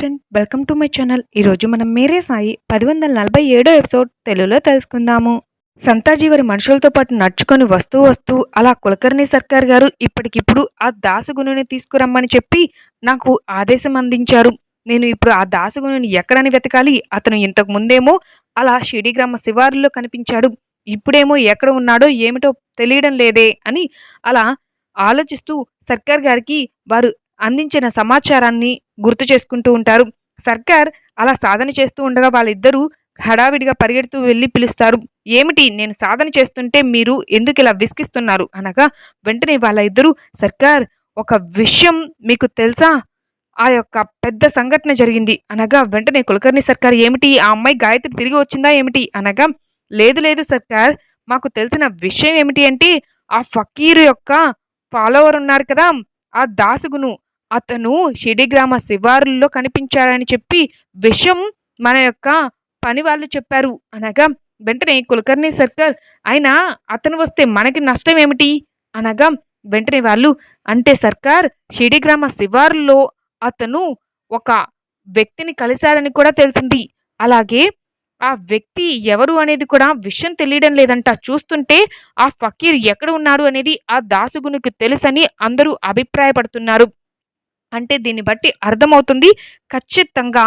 Friend welcome to my channel ఈరోజు మనం మేరే సాయి పది వందల నలభై ఏడో ఎపిసోడ్ తెలుగులో తెలుసుకుందాము. సంతాజీవరి మనుషులతో పాటు నడుచుకొని వస్తూ వస్తూ అలా కులకర్ణి సర్కార్ గారు ఇప్పటికిప్పుడు ఆ దాసగుణుని తీసుకురమ్మని చెప్పి నాకు ఆదేశం అందించారు. నేను ఇప్పుడు ఆ దాసగుణుని ఎక్కడని వెతకాలి? అతను ఇంతకు ముందేమో అలా షిడిగ్రామ శివారులో కనిపించాడు. ఇప్పుడేమో ఎక్కడ ఉన్నాడో ఏమిటో తెలియడం లేదే అని అలా ఆలోచిస్తూ సర్కార్ గారికి వారు అందించిన సమాచారాన్ని గుర్తు చేసుకుంటూ ఉంటారు. సర్కార్ అలా సాధన చేస్తూ ఉండగా వాళ్ళిద్దరూ హడావిడిగా పరిగెడుతూ వెళ్ళి పిలుస్తారు. ఏమిటి? నేను సాధన చేస్తుంటే మీరు ఎందుకు ఇలా విసిగిస్తున్నారు? అనగా వెంటనే వాళ్ళ ఇద్దరు సర్కార్ ఒక విషయం మీకు తెలుసా? ఆ యొక్క పెద్ద సంఘటన జరిగింది. అనగా వెంటనే కులకర్ణి సర్కార్ ఏమిటి? ఆ అమ్మాయి గాయత్రి తిరిగి వచ్చిందా? ఏమిటి? అనగా లేదు లేదు సర్కార్ మాకు తెలిసిన విషయం ఏమిటి అంటే ఆ ఫకీర్ యొక్క ఫాలోవర్ ఉన్నారు కదా ఆ దాసుగును అతను షిడిగ్రామ శివారుల్లో కనిపించాడని చెప్పి విషయం మన యొక్క పని వాళ్ళు చెప్పారు. అనగా వెంటనే కులకర్ణి సర్కార్ అయినా అతను వస్తే మనకి నష్టం ఏమిటి? అనగా వెంటనే వాళ్ళు అంటే సర్కార్ షిడిగ్రామ శివారుల్లో అతను ఒక వ్యక్తిని కలిశాడని కూడా తెలిసింది. అలాగే ఆ వ్యక్తి ఎవరు అనేది కూడా విషయం తెలియడం లేదంట. చూస్తుంటే ఆ ఫకీర్ ఎక్కడ ఉన్నాడు అనేది ఆ దాసుగునికి తెలుసని అందరూ అభిప్రాయపడుతున్నారు. అంటే దీన్ని బట్టి అర్థమవుతుంది. ఖచ్చితంగా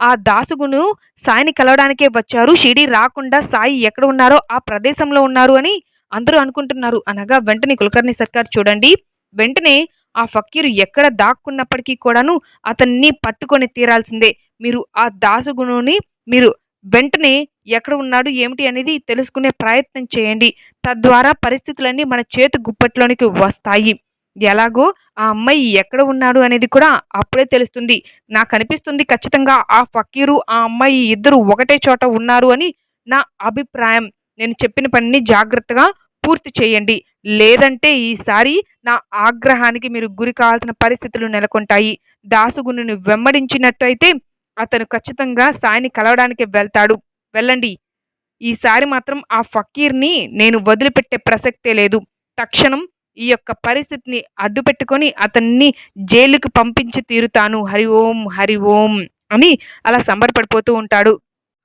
ఆ దాసుగును సాయిని కలవడానికే వచ్చారు. షిడి రాకుండా సాయి ఎక్కడ ఉన్నారో ఆ ప్రదేశంలో ఉన్నారు అని అందరూ అనుకుంటున్నారు. అనగా వెంటనే కులకర్ణి సర్కార్ చూడండి. వెంటనే ఆ ఫకీరు ఎక్కడ దాక్కున్నప్పటికీ కూడాను అతన్ని పట్టుకొని తీరాల్సిందే. మీరు ఆ దాసుగుణుని మీరు వెంటనే ఎక్కడ ఉన్నాడు ఏమిటి అనేది తెలుసుకునే ప్రయత్నం చేయండి. తద్వారా పరిస్థితులన్నీ మన చేతి గుప్పట్లోనికి వస్తాయి. ఎలాగో ఆ అమ్మాయి ఎక్కడ ఉన్నాడు అనేది కూడా అప్పుడే తెలుస్తుంది. నాకు అనిపిస్తుంది ఖచ్చితంగా ఆ ఫకీరు ఆ అమ్మాయి ఇద్దరు ఒకటే చోట ఉన్నారు అని నా అభిప్రాయం. నేను చెప్పిన పనిని జాగ్రత్తగా పూర్తి చేయండి. లేదంటే ఈసారి నా ఆగ్రహానికి మీరు గురి కావాల్సిన పరిస్థితులు నెలకొంటాయి. దాసుగుణుని వెంబడించినట్టయితే అతను ఖచ్చితంగా సాయిని కలవడానికి వెళ్తాడు. వెళ్ళండి. ఈసారి మాత్రం ఆ ఫకీర్ని నేను వదిలిపెట్టే ప్రసక్తే లేదు. తక్షణం ఈ యొక్క పరిస్థితిని అడ్డుపెట్టుకొని అతన్ని జైలుకి పంపించి తీరుతాను. హరి ఓం హరి ఓం అని అలా సంబరపడిపోతూ ఉంటాడు.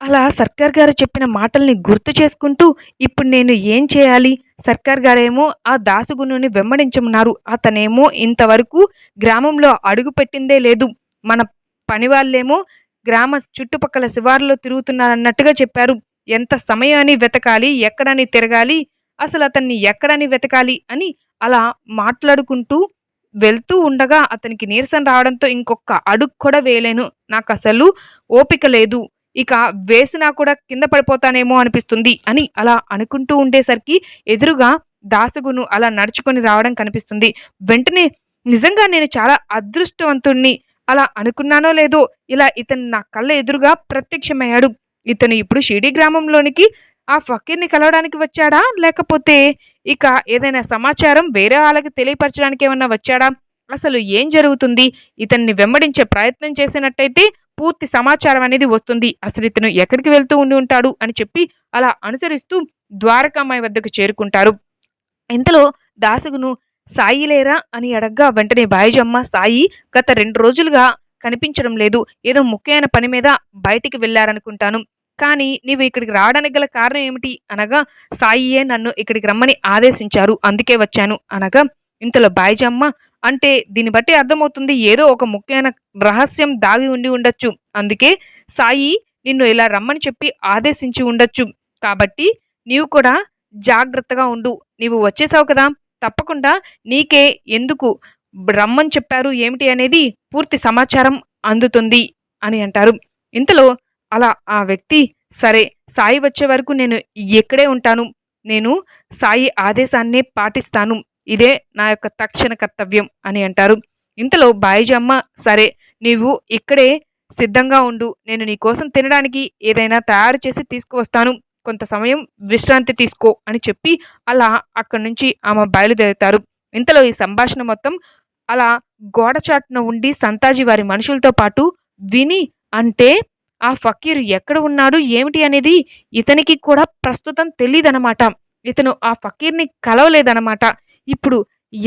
అలా సర్కార్ గారు చెప్పిన మాటల్ని గుర్తు చేసుకుంటూ ఇప్పుడు నేను ఏం చేయాలి? సర్కార్ గారేమో ఆ దాసుగుణుని వెంబడించమన్నారు. అతనేమో ఇంతవరకు గ్రామంలో అడుగు పెట్టిందే లేదు. మన పని వాళ్ళేమో గ్రామ చుట్టుపక్కల శివారులో తిరుగుతున్నారన్నట్టుగా చెప్పారు. ఎంత సమయాన్ని వెతకాలి? ఎక్కడని తిరగాలి? అసలు అతన్ని ఎక్కడని వెతకాలి? అని అలా మాట్లాడుకుంటూ వెళ్తూ ఉండగా అతనికి నీరసం రావడంతో ఇంకొక అడుగు కూడా వేయలేను. నాకు అసలు ఓపిక లేదు. ఇక వేసినా కూడా కింద పడిపోతానేమో అనిపిస్తుంది అని అలా అనుకుంటూ ఉండేసరికి ఎదురుగా దాసగును అలా నడుచుకొని రావడం కనిపిస్తుంది. వెంటనే నిజంగా నేను చాలా అదృష్టవంతుణ్ణి అలా అనుకున్నానో లేదో ఇలా ఇతను నా కళ్ళ ఎదురుగా ప్రత్యక్షమయ్యాడు. ఇతను ఇప్పుడు షిడి గ్రామంలోనికి ఆ ఫకీర్ని కలవడానికి వచ్చాడా? లేకపోతే ఇక ఏదైనా సమాచారం వేరే వాళ్ళకి తెలియపరచడానికి ఏమన్నా వచ్చాడా? అసలు ఏం జరుగుతుంది? ఇతన్ని వెంబడించే ప్రయత్నం చేసినట్టయితే పూర్తి సమాచారం అనేది వస్తుంది. అసలు ఇతను ఎక్కడికి వెళ్తూ ఉండి ఉంటాడు అని చెప్పి అలా అనుసరిస్తూ ద్వారకామాయి వద్దకు చేరుకుంటారు. ఇంతలో దాసుగును సాయి లేరా? అని అడగ్గా వెంటనే బాయిజమ్మ సాయి గత రెండు రోజులుగా కనిపించడం లేదు. ఏదో ముఖ్యమైన పని మీద బయటికి వెళ్ళారనుకుంటాను. కానీ నీవు ఇక్కడికి రావడానికి గల కారణం ఏమిటి? అనగా సాయియే నన్ను ఇక్కడికి రమ్మని ఆదేశించారు. అందుకే వచ్చాను. అనగా ఇంతలో బాయిజమ్మ అంటే దీన్ని బట్టి అర్థమవుతుంది ఏదో ఒక ముఖ్యమైన రహస్యం దాగి ఉండి ఉండొచ్చు. అందుకే సాయి నిన్ను ఇలా రమ్మని చెప్పి ఆదేశించి ఉండొచ్చు. కాబట్టి నీవు కూడా జాగ్రత్తగా ఉండు. నీవు వచ్చేసావు కదా? తప్పకుండా నీకే ఎందుకు రమ్మని చెప్పారు? ఏమిటి అనేది పూర్తి సమాచారం అందుతుంది అని అంటారు. ఇంతలో అలా ఆ వ్యక్తి సరే సాయి వచ్చే వరకు నేను ఎక్కడే ఉంటాను. నేను సాయి ఆదేశాన్నే పాటిస్తాను. ఇదే నా యొక్క తక్షణ కర్తవ్యం అని అంటారు. ఇంతలో బాయిజమ్మ సరే నీవు ఇక్కడే సిద్ధంగా ఉండు. నేను నీ కోసం తినడానికి ఏదైనా తయారు చేసి తీసుకువస్తాను. కొంత సమయం విశ్రాంతి తీసుకో అని చెప్పి అలా అక్కడి నుంచి ఆమె బయలుదేరుతారు. ఇంతలో ఈ సంభాషణ మొత్తం అలా గోడచాటున ఉండి సంతాజీ వారి మనుషులతో పాటు విని అంటే ఆ ఫకీర్ ఎక్కడ ఉన్నాడు ఏమిటి అనేది ఇతనికి కూడా ప్రస్తుతం తెలియదనమాట ఇతను ఆ ఫకీర్ని కలవలేదనమాట ఇప్పుడు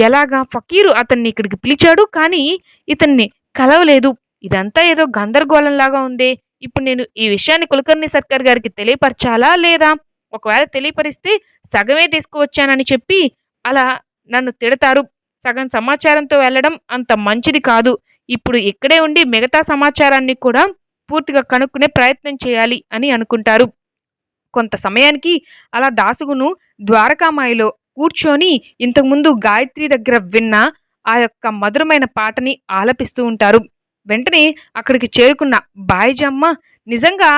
ఎలాగా ఫకీరు అతన్ని ఇక్కడికి పిలిచాడు కానీ ఇతన్ని కలవలేదు. ఇదంతా ఏదో గందరగోళంలాగా ఉందే. ఇప్పుడు నేను ఈ విషయాన్ని కులకర్ణి సర్కార్ గారికి తెలియపరచాలా లేదా? ఒకవేళ తెలియపరిస్తే సగమే తీసుకువచ్చానని చెప్పి అలా నన్ను తిడతారు. సగం సమాచారంతో వెళ్ళడం అంత మంచిది కాదు. ఇప్పుడు ఇక్కడే ఉండి మిగతా సమాచారాన్ని కూడా పూర్తిగా కనుక్కునే ప్రయత్నం చేయాలి అని అనుకుంటారు. కొంత సమయానికి అలా దాసుగును ద్వారకామాయిలో కూర్చొని ఇంతకుముందు గాయత్రి దగ్గర విన్న ఆ యొక్క మధురమైన పాటని ఆలపిస్తూ ఉంటారు. వెంటనే అక్కడికి చేరుకున్న బాయిజమ్మ నిజంగా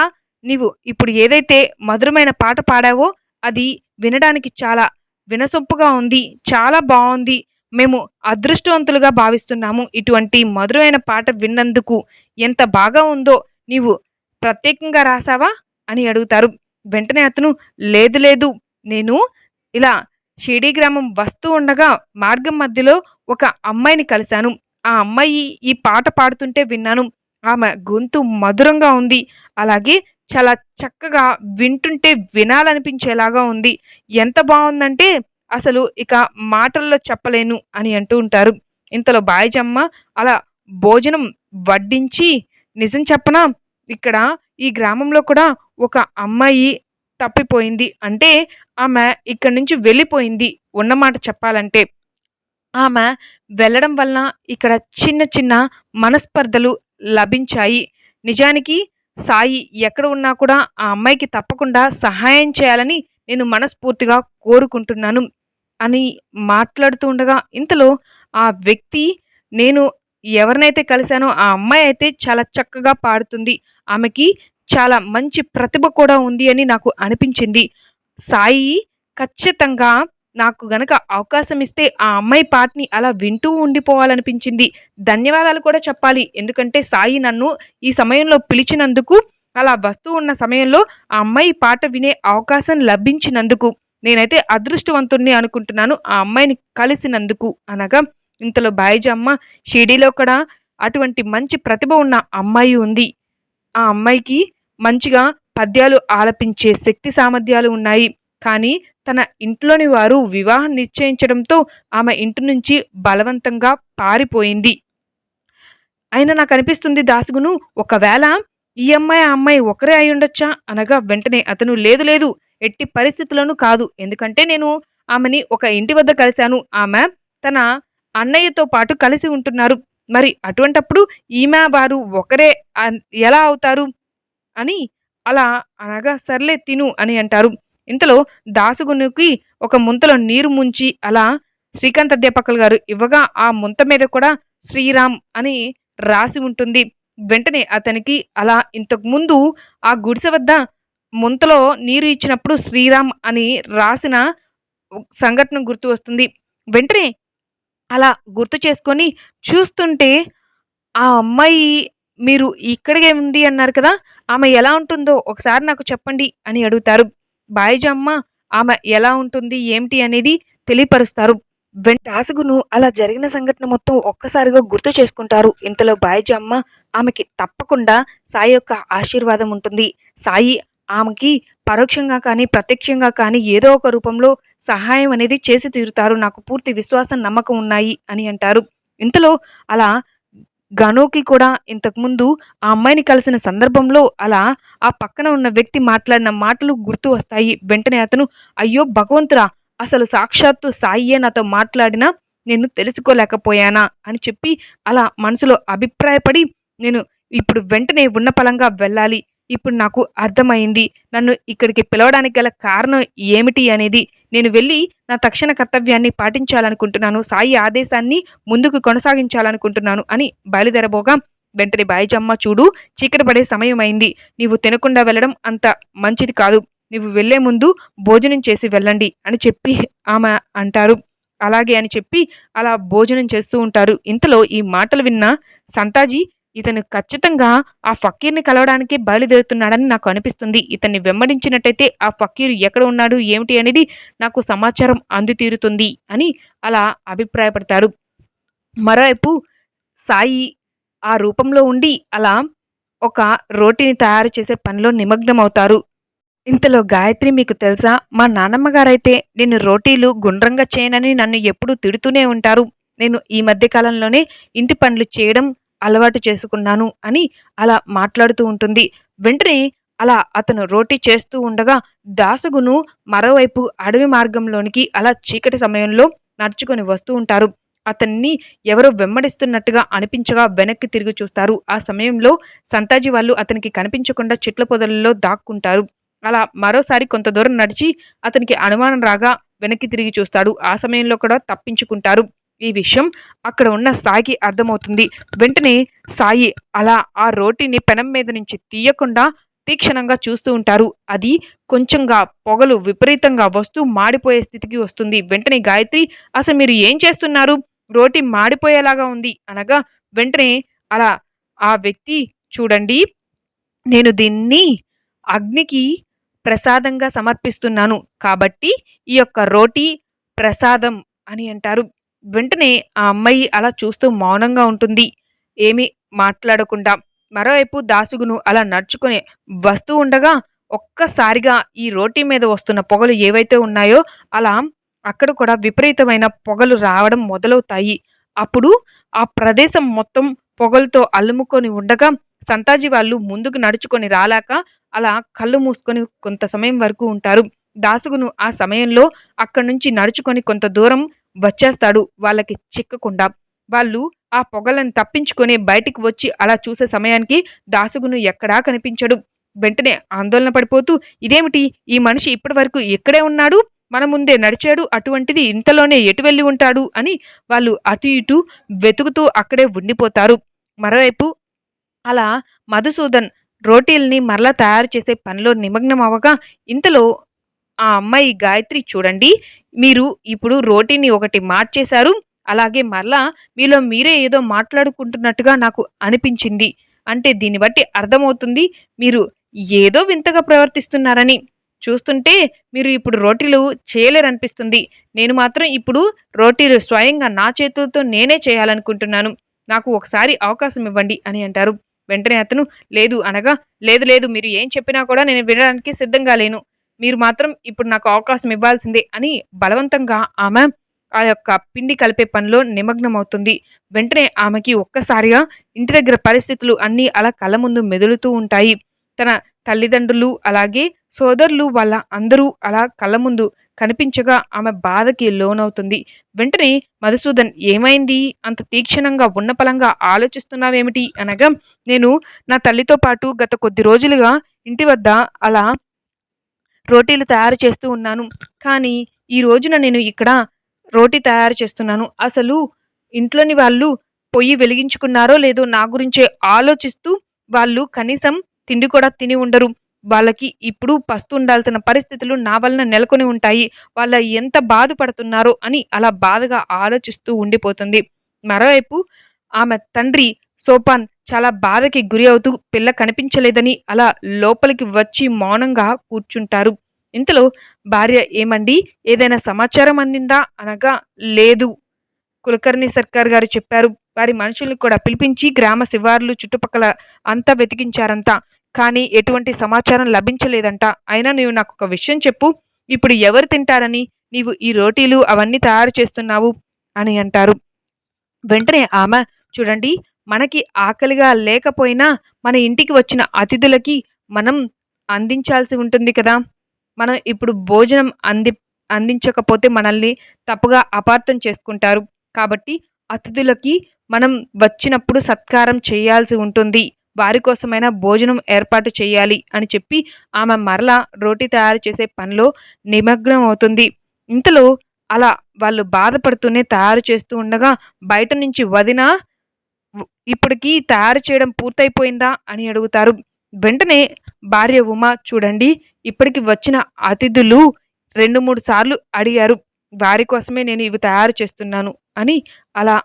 నీవు ఇప్పుడు ఏదైతే మధురమైన పాట పాడావో అది వినడానికి చాలా వినసొంపుగా ఉంది చాలా బాగుంది మేము అదృష్టవంతులుగా భావిస్తున్నాము. ఇటువంటి మధురమైన పాట విన్నందుకు ఎంత బాగా ఉందో నీవు ప్రత్యేకంగా రాసావా అని అడుగుతారు. వెంటనే అతను లేదు లేదు నేను ఇలా షిడీ గ్రామం వస్తూ ఉండగా మార్గం మధ్యలో ఒక అమ్మాయిని కలిశాను. ఆ అమ్మాయి ఈ పాట పాడుతుంటే విన్నాను. ఆమె గొంతు మధురంగా ఉంది. అలాగే చాలా చక్కగా వింటుంటే వినాలనిపించేలాగా ఉంది. ఎంత బాగుందంటే అసలు ఇక మాటల్లో చెప్పలేను అని అంటూ ఉంటారు. ఇంతలో బాయిజమ్మ అలా భోజనం వడ్డించి నిజం చెప్పనా? ఇక్కడ ఈ గ్రామంలో కూడా ఒక అమ్మాయి తప్పిపోయింది. అంటే ఆమె ఇక్కడి నుంచి వెళ్ళిపోయింది. ఉన్నమాట చెప్పాలంటే ఆమె వెళ్ళడం వలన ఇక్కడ చిన్న చిన్న మనస్పర్ధలు లభించాయి. నిజానికి సాయి ఎక్కడ ఉన్నా కూడా ఆ అమ్మాయికి తప్పకుండా సహాయం చేయాలని నేను మనస్ఫూర్తిగా కోరుకుంటున్నాను అని మాట్లాడుతూ ఉండగా ఇంతలో ఆ వ్యక్తి నేను ఎవరినైతే కలిశానో ఆ అమ్మాయి అయితే చాలా చక్కగా పాడుతుంది. ఆమెకి చాలా మంచి ప్రతిభ కూడా ఉంది అని నాకు అనిపించింది. సాయి ఖచ్చితంగా నాకు గనక అవకాశం ఇస్తే ఆ అమ్మాయి పాటని అలా వింటూ ఉండిపోవాలనిపించింది. ధన్యవాదాలు కూడా చెప్పాలి. ఎందుకంటే సాయి నన్ను ఈ సమయంలో పిలిచినందుకు అలా వస్తూ ఉన్న సమయంలో ఆ అమ్మాయి పాట వినే అవకాశం లభించినందుకు నేనైతే అదృష్టవంతుణ్ణి అనుకుంటున్నాను ఆ అమ్మాయిని కలిసినందుకు అనగా ఇంతలో బాయిజమ్మ షిరిడీలో కూడా అటువంటి మంచి ప్రతిభ ఉన్న అమ్మాయి ఉంది. ఆ అమ్మాయికి మంచిగా పద్యాలు ఆలపించే శక్తి సామర్థ్యాలు ఉన్నాయి. కానీ తన ఇంట్లోని వారు వివాహం నిశ్చయించడంతో ఆమె ఇంటి నుంచి బలవంతంగా పారిపోయింది. అయినా నాకు అనిపిస్తుంది దాసుగును ఒకవేళ ఈ అమ్మాయి ఆ అమ్మాయి ఒకరే అయి ఉండొచ్చా? అనగా వెంటనే అతను లేదు లేదు ఎట్టి పరిస్థితులను కాదు. ఎందుకంటే నేను ఆమెని ఒక ఇంటి వద్ద కలిశాను. ఆమె తన అన్నయ్యతో పాటు కలిసి ఉంటున్నారు. మరి అటువంటప్పుడు ఈమె వారు ఒకరే ఎలా అవుతారు? అని అలా అనగా సర్లే తిను అని అంటారు. ఇంతలో దాసుగునికి ఒక ముంతలో నీరు ముంచి అలా శ్రీకాంత్ అధ్యాపకులు గారు ఇవ్వగా ఆ ముంత మీద కూడా శ్రీరామ్ అని రాసి ఉంటుంది. వెంటనే అతనికి అలా ఇంతకుముందు ఆ గుడిసె వద్ద ముంతలో నీరు ఇచ్చినప్పుడు శ్రీరామ్ అని రాసిన సంఘటన గుర్తు వస్తుంది. వెంటనే అలా గుర్తు చేసుకొని చూస్తుంటే ఆ అమ్మాయి మీరు ఇక్కడికే ఉంది అన్నారు కదా ఆమె ఎలా ఉంటుందో ఒకసారి నాకు చెప్పండి అని అడుగుతారు. బాయిజమ్మ ఆమె ఎలా ఉంటుంది ఏమిటి అనేది తెలియపరుస్తారు. వెం దాసుగును అలా జరిగిన సంఘటన మొత్తం ఒక్కసారిగా గుర్తు చేసుకుంటారు. ఇంతలో బాయిజమ్మ ఆమెకి తప్పకుండా సాయి యొక్క ఆశీర్వాదం ఉంటుంది. సాయి ఆమెకి పరోక్షంగా కానీ ప్రత్యక్షంగా కానీ ఏదో ఒక రూపంలో సహాయం అనేది చేసి తీరుతారు. నాకు పూర్తి విశ్వాసం నమ్మకం ఉన్నాయి అని అంటారు. ఇంతలో అలా గనోకి కూడా ఇంతకుముందు ఆ అమ్మాయిని కలిసిన సందర్భంలో అలా ఆ పక్కన ఉన్న వ్యక్తి మాట్లాడిన మాటలు గుర్తు వస్తాయి. వెంటనే అతను అయ్యో భగవంతురా అసలు సాక్షాత్తు సాయియే నాతో మాట్లాడినా నేను తెలుసుకోలేకపోయానా? అని చెప్పి అలా మనసులో అభిప్రాయపడి నేను ఇప్పుడు వెంటనే ఉన్నపలంగా వెళ్ళాలి. ఇప్పుడు నాకు అర్థమైంది. నన్ను ఇక్కడికి పిలవడానికి గల కారణం ఏమిటి? అనేది నేను వెళ్ళి నా తక్షణ కర్తవ్యాన్ని పాటించాలనుకుంటున్నాను సాయి ఆదేశాన్ని ముందుకు కొనసాగించాలనుకుంటున్నాను అని బయలుదేరబోగా వెంటనే బాయిజమ్మ చూడు చీకటి పడే సమయమైంది. నీవు తినకుండా వెళ్ళడం అంత మంచిది కాదు. నీవు వెళ్ళే ముందు భోజనం చేసి వెళ్ళండి అని చెప్పి ఆమె అంటారు. అలాగే అని చెప్పి అలా భోజనం చేస్తూ ఉంటారు. ఇంతలో ఈ మాటలు విన్న సంతాజీ ఇతను ఖచ్చితంగా ఆ ఫకీర్ని కలవడానికి బయలుదేరుతున్నాడని నాకు అనిపిస్తుంది. ఇతన్ని వెంబడించినట్టయితే ఆ ఫకీర్ ఎక్కడ ఉన్నాడు ఏమిటి అనేది నాకు సమాచారం అందుతీరుతుంది అని అలా అభిప్రాయపడతారు. మరోవైపు సాయి ఆ రూపంలో ఉండి అలా ఒక రోటిని తయారు చేసే పనిలో నిమగ్నమవుతారు. ఇంతలో గాయత్రి మీకు తెలుసా? మా నాన్నమ్మ గారైతే నేను రోటీలు గుండ్రంగా చేయనని నన్ను ఎప్పుడూ తిడుతూనే ఉంటారు. నేను ఈ మధ్య కాలంలోనే ఇంటి పనులు చేయడం అలవాటు చేసుకున్నాను అని అలా మాట్లాడుతూ ఉంటుంది. వెంటనే అలా అతను రోటీ చేస్తూ ఉండగా దాసుగును మరోవైపు అడవి మార్గంలోనికి అలా చీకటి సమయంలో నడుచుకొని వస్తూ ఉంటారు. అతన్ని ఎవరో వెంబడిస్తున్నట్టుగా అనిపించగా వెనక్కి తిరిగి చూస్తారు. ఆ సమయంలో సంతాజీ వాళ్ళు అతనికి కనిపించకుండా చెట్ల పొదలలో దాక్కుంటారు. అలా మరోసారి కొంత దూరం నడిచి అతనికి అనుమానం రాగా వెనక్కి తిరిగి చూస్తాడు. ఆ సమయంలో కూడా తప్పించుకుంటారు. ఈ విషయం అక్కడ ఉన్న సాయికి అర్థమవుతుంది. వెంటనే సాయి అలా ఆ రోటీని పెనం మీద నుంచి తీయకుండా తీక్షణంగా చూస్తూ ఉంటారు. అది కొంచెంగా పొగలు విపరీతంగా వస్తూ మాడిపోయే స్థితికి వస్తుంది. వెంటనే గాయత్రి అసలు మీరు ఏం చేస్తున్నారు? రోటి మాడిపోయేలాగా ఉంది అనగా వెంటనే అలా ఆ వ్యక్తి చూడండి నేను దీన్ని అగ్నికి ప్రసాదంగా సమర్పిస్తున్నాను. కాబట్టి ఈ యొక్క రోటీ ప్రసాదం అని అంటారు. వెంటనే ఆ అమ్మాయి అలా చూస్తూ మౌనంగా ఉంటుంది. ఏమీ మాట్లాడకుండా మరోవైపు దాసుగును అలా నడుచుకుని వస్తూ ఉండగా ఒక్కసారిగా ఈ రోటీ మీద వస్తున్న పొగలు ఏవైతే ఉన్నాయో అలా అక్కడ కూడా విపరీతమైన పొగలు రావడం మొదలవుతాయి. అప్పుడు ఆ ప్రదేశం మొత్తం పొగలతో అల్లుముకొని ఉండగా సంతాజీ వాళ్ళు ముందుకు నడుచుకొని రాలేక అలా కళ్ళు మూసుకొని కొంత సమయం వరకు ఉంటారు. దాసుగును ఆ సమయంలో అక్కడి నుంచి నడుచుకొని కొంత దూరం వచ్చేస్తాడు. వాళ్ళకి చిక్కకుండా వాళ్ళు ఆ పొగలను తప్పించుకొని బయటికి వచ్చి అలా చూసే సమయానికి దాసుగును ఎక్కడా కనిపించడు. వెంటనే ఆందోళన పడిపోతూ ఇదేమిటి? ఈ మనిషి ఇప్పటి వరకు ఎక్కడే ఉన్నాడు? మన ముందే నడిచాడు? అటువంటిది ఇంతలోనే ఎటు వెళ్ళి ఉంటాడు? అని వాళ్ళు అటు ఇటు వెతుకుతూ అక్కడే ఉండిపోతారు. మరోవైపు అలా మధుసూదన్ రోటీల్ని మరలా తయారు చేసే పనిలో నిమగ్నం అవ్వగా ఇంతలో ఆ అమ్మాయి గాయత్రి చూడండి. మీరు ఇప్పుడు రోటీని ఒకటి మార్చేశారు. అలాగే మరలా మీలో మీరే ఏదో మాట్లాడుకుంటున్నట్టుగా నాకు అనిపించింది. అంటే దీన్ని బట్టి అర్థమవుతుంది. మీరు ఏదో వింతగా ప్రవర్తిస్తున్నారని. చూస్తుంటే మీరు ఇప్పుడు రోటీలు చేయలేరనిపిస్తుంది. నేను మాత్రం ఇప్పుడు రోటీలు స్వయంగా నా చేతులతో నేనే చేయాలనుకుంటున్నాను. నాకు ఒకసారి అవకాశం ఇవ్వండి అని అంటారు. వెంటనే అతను లేదు అనగా లేదు లేదు మీరు ఏం చెప్పినా కూడా నేను వినడానికి సిద్ధంగా లేను. మీరు మాత్రం ఇప్పుడు నాకు అవకాశం ఇవ్వాల్సిందే అని బలవంతంగా ఆమె ఆ యొక్క పిండి కలిపే పనిలో నిమగ్నమవుతుంది. వెంటనే ఆమెకి ఒక్కసారిగా ఇంటి దగ్గర పరిస్థితులు అన్నీ అలా కళ్ళ ముందు మెదులుతూ ఉంటాయి. తన తల్లిదండ్రులు అలాగే సోదరులు వాళ్ళ అందరూ అలా కళ్ళ ముందు కనిపించగా ఆమె బాధకి లోనవుతుంది. వెంటనే మధుసూదన్ ఏమైంది? అంత తీక్షణంగా ఉన్నపలంగా ఆలోచిస్తున్నావేమిటి? అనగా నేను నా తల్లితో పాటు గత కొద్ది రోజులుగా ఇంటి వద్ద అలా రోటీలు తయారు చేస్తూ ఉన్నాను. కానీ ఈ రోజున నేను ఇక్కడ రోటీ తయారు చేస్తున్నాను. అసలు ఇంట్లోని వాళ్ళు పొయ్యి వెలిగించుకున్నారో లేదో నా గురించే ఆలోచిస్తూ వాళ్ళు కనీసం తిండి కూడా తిని ఉండరు. వాళ్ళకి ఇప్పుడు పస్తు ఉండాల్సిన పరిస్థితులు నా వలన నెలకొని ఉంటాయి. వాళ్ళ ఎంత బాధపడుతున్నారో అని అలా బాధగా ఆలోచిస్తూ ఉండిపోతుంది. మరోవైపు ఆమె తండ్రి సోపాన్ చాలా బాధకి గురి అవుతూ పిల్ల కనిపించలేదని అలా లోపలికి వచ్చి మౌనంగా కూర్చుంటారు. ఇంతలో భార్య ఏమండి? ఏదైనా సమాచారం అందిందా? అనగా లేదు. కులకర్ణి సర్కార్ గారు చెప్పారు. వారి మనుషుల్ని కూడా పిలిపించి గ్రామ శివార్లు చుట్టుపక్కల అంతా వెతికించారంతా కానీ ఎటువంటి సమాచారం లభించలేదంట. అయినా నువ్వు నాకు ఒక విషయం చెప్పు. ఇప్పుడు ఎవరు తింటారని? నీవు ఈ రోటీలు అవన్నీ తయారు చేస్తున్నావు అని అంటారు. వెంటనే ఆమె చూడండి మనకి ఆకలిగా లేకపోయినా మన ఇంటికి వచ్చిన అతిథులకి మనం అందించాల్సి ఉంటుంది కదా. మనం ఇప్పుడు భోజనం అంది అందించకపోతే మనల్ని తప్పుగా అపార్థం చేసుకుంటారు. కాబట్టి అతిథులకి మనం వచ్చినప్పుడు సత్కారం చేయాల్సి ఉంటుంది. వారి కోసమైనా భోజనం ఏర్పాటు చేయాలి అని చెప్పి ఆమె మరలా రోటీ తయారు చేసే పనిలో నిమగ్నం అవుతుంది. ఇంతలో అలా వాళ్ళు బాధపడుతూనే తయారు చేస్తూ ఉండగా బయట నుంచి వదిన ఇప్పటికీ తయారు చేయడం పూర్తయిపోయిందా అని అడుగుతారు. వెంటనే భార్య ఉమ చూడండి ఇప్పటికి వచ్చిన అతిథులు రెండు మూడు సార్లు అడిగారు. వారి కోసమే నేను ఇవి తయారు చేస్తున్నాను అని అలా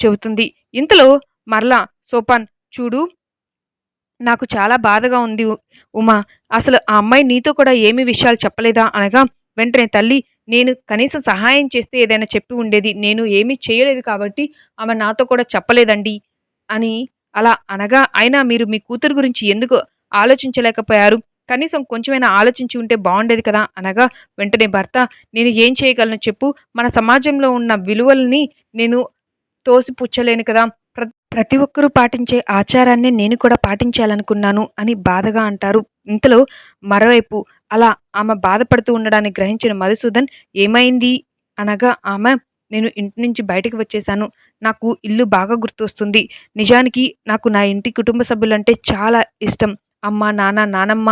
చెబుతుంది. ఇంతలో మరలా సోపాన్ చూడు నాకు చాలా బాధగా ఉంది ఉమా అసలు ఆ అమ్మాయి నీతో కూడా ఏమి విషయాలు చెప్పలేదా అనగా వెంటనే తల్లి నేను కనీసం సహాయం చేస్తే ఏదైనా చెప్పి ఉండేది నేను ఏమీ చేయలేదు కాబట్టి ఆమె నాతో కూడా చెప్పలేదండి అని అలా అనగా అయినా మీరు మీ కూతురు గురించి ఎందుకు ఆలోచించలేకపోయారు? కనీసం కొంచెమైనా ఆలోచించి ఉంటే బాగుండేది కదా అనగా వెంటనే భర్త నేను ఏం చేయగలను చెప్పు? మన సమాజంలో ఉన్న విలువల్ని నేను తోసిపుచ్చలేను కదా ప్రతి ఒక్కరూ పాటించే ఆచారాన్ని నేను కూడా పాటించాలనుకున్నాను అని బాధగా అంటారు. ఇంతలో మరోవైపు అలా ఆమె బాధపడుతూ ఉండడాన్ని గ్రహించిన మధుసూదన్ ఏమైంది? అనగా ఆమె నేను ఇంటి నుంచి బయటకు వచ్చేసాను నాకు ఇల్లు బాగా గుర్తొస్తుంది. నిజానికి నాకు నా ఇంటి కుటుంబ సభ్యులంటే చాలా ఇష్టం. అమ్మ నాన్న నానమ్మ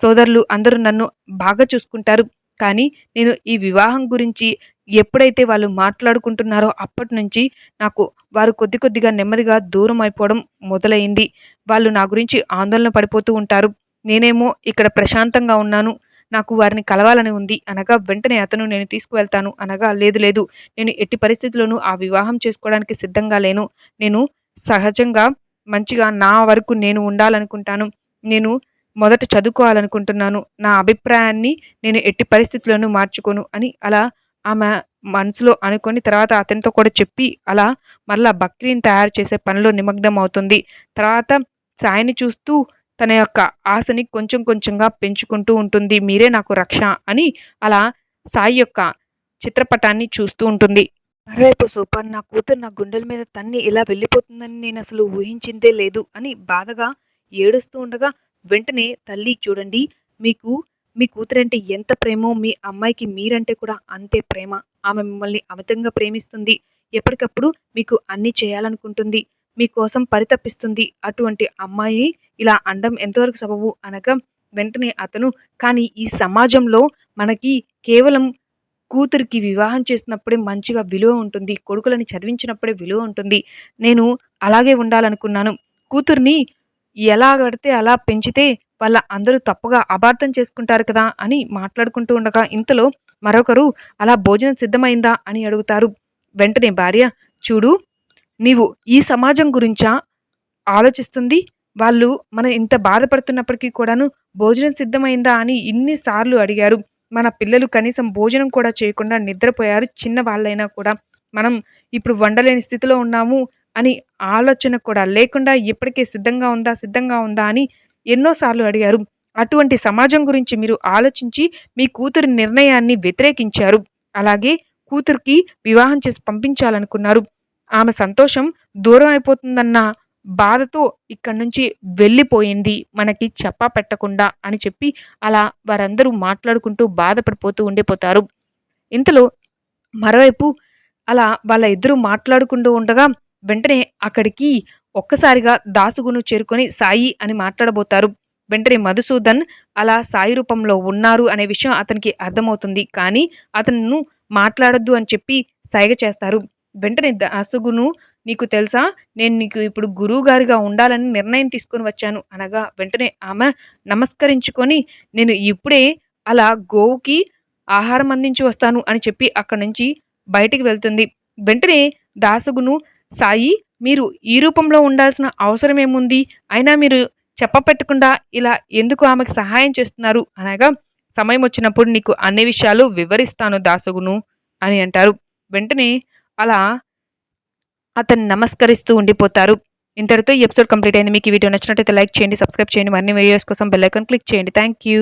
సోదరులు అందరూ నన్ను బాగా చూసుకుంటారు. కానీ నేను ఈ వివాహం గురించి ఎప్పుడైతే వాళ్ళు మాట్లాడుకుంటున్నారో అప్పటి నుంచి నాకు వారు కొద్ది కొద్దిగా నెమ్మదిగా దూరం అయిపోవడం మొదలైంది. వాళ్ళు నా గురించి ఆందోళన పడిపోతూ ఉంటారు. నేనేమో ఇక్కడ ప్రశాంతంగా ఉన్నాను. నాకు వారిని కలవాలని ఉంది. అనగా వెంటనే అతను నేను తీసుకువెళ్తాను. అనగా లేదు లేదు. నేను ఎట్టి పరిస్థితుల్లోనూ ఆ వివాహం చేసుకోవడానికి సిద్ధంగా లేను. నేను సహజంగా మంచిగా నా వరకు నేను ఉండాలనుకుంటాను. నేను మొదట చదువుకోవాలనుకుంటున్నాను. నా అభిప్రాయాన్ని నేను ఎట్టి పరిస్థితుల్లోనూ మార్చుకోను అని అలా ఆమె మనసులో అనుకొని తర్వాత అతనితో కూడా చెప్పి అలా మళ్ళా బక్రీని తయారు చేసే పనిలో నిమగ్నం అవుతుంది తర్వాత సాయిని చూస్తూ తన యొక్క ఆశని కొంచెం కొంచెంగా పెంచుకుంటూ ఉంటుంది. మీరే నాకు రక్ష అని అలా సాయి యొక్క చిత్రపటాన్ని చూస్తూ ఉంటుంది. రేపు సూపర్ నా కూతురు నా గుండెల మీద తన్ని ఇలా వెళ్ళిపోతుందని నేను అసలు ఊహించిందే లేదు అని బాధగా ఏడుస్తూ ఉండగా వెంటనే తల్లి చూడండి మీకు మీ కూతురంటే ఎంత ప్రేమో మీ అమ్మాయికి మీరంటే కూడా అంతే ప్రేమ. ఆమె మిమ్మల్ని అమితంగా ప్రేమిస్తుంది. ఎప్పటికప్పుడు మీకు అన్నీ చేయాలనుకుంటుంది. మీకోసం పరితపిస్తుంది. అటువంటి అమ్మాయి ఇలా అండం ఎంతవరకు సబబు అనగా వెంటనే అతను కానీ ఈ సమాజంలో మనకి కేవలం కూతురికి వివాహం చేసినప్పుడే మంచిగా విలువ ఉంటుంది. కొడుకులని చదివించినప్పుడే విలువ ఉంటుంది. నేను అలాగే ఉండాలనుకున్నాను. కూతుర్ని ఎలా పడితే అలా పెంచితే వాళ్ళ అందరూ తప్పుగా అబార్థం చేసుకుంటారు కదా అని మాట్లాడుకుంటూ ఉండగా ఇంతలో మరొకరు అలా భోజనం సిద్ధమైందా? అని అడుగుతారు. వెంటనే భార్య చూడు నీవు ఈ సమాజం గురించా ఆలోచిస్తుంది? వాళ్ళు మనం ఇంత బాధపడుతున్నప్పటికీ కూడాను భోజనం సిద్ధమైందా? అని ఇన్నిసార్లు అడిగారు. మన పిల్లలు కనీసం భోజనం కూడా చేయకుండా నిద్రపోయారు చిన్న వాళ్ళైనా కూడా. మనం ఇప్పుడు వండలేని స్థితిలో ఉన్నాము. అని ఆలోచన కూడా లేకుండా ఇప్పటికే సిద్ధంగా ఉందా సిద్ధంగా ఉందా అని ఎన్నోసార్లు అడిగారు. అటువంటి సమాజం గురించి మీరు ఆలోచించి మీ కూతురి నిర్ణయాన్ని వ్యతిరేకించారు. అలాగే కూతురికి వివాహం చేసి పంపించాలనుకున్నారు. ఆమె సంతోషం దూరం అయిపోతుందన్న బాధతో ఇక్కడి నుంచి వెళ్ళిపోయింది. మనకి చెప్పా పెట్టకుండా అని చెప్పి అలా వారందరూ మాట్లాడుకుంటూ బాధపడిపోతూ ఉండిపోతారు. ఇంతలో మరోవైపు అలా వాళ్ళ ఇద్దరు మాట్లాడుకుంటూ ఉండగా వెంటనే అక్కడికి ఒక్కసారిగా దాసుగును చేరుకొని సాయి అని మాట్లాడబోతారు. వెంటనే మధుసూదన్ అలా సాయి రూపంలో ఉన్నారు అనే విషయం అతనికి అర్థమవుతుంది. కానీ అతను మాట్లాడద్దు అని చెప్పి సైగ చేస్తారు. వెంటనే దాసుగును నీకు తెలుసా? నేను నీకు ఇప్పుడు గురువు గారిగా ఉండాలని నిర్ణయం తీసుకొని వచ్చాను. అనగా వెంటనే ఆమె నమస్కరించుకొని నేను ఇప్పుడే అలా గోవుకి ఆహారం అందించి వస్తాను అని చెప్పి అక్కడి నుంచి బయటికి వెళ్తుంది. వెంటనే దాసుగును సాయి మీరు ఈ రూపంలో ఉండాల్సిన అవసరం ఏముంది? అయినా మీరు చెప్పపెట్టకుండా ఇలా ఎందుకు ఆమెకు సహాయం చేస్తున్నారు? అనగా సమయం వచ్చినప్పుడు నీకు అన్ని విషయాలు వివరిస్తాను దాసుగును అని అంటారు. వెంటనే అలా అతన్ని నమస్కరిస్తూ ఉండిపోతారు. ఇంతటితో ఎపిసోడ్ కంప్లీట్ అయింది. మీకు ఈ వీడియో నచ్చినట్లయితే లైక్ చేయండి సబ్స్క్రైబ్ చేయండి. మరిన్ని వీడియోస్ కోసం బెల్ ఐకాన్ క్లిక్ చేయండి. Thank you.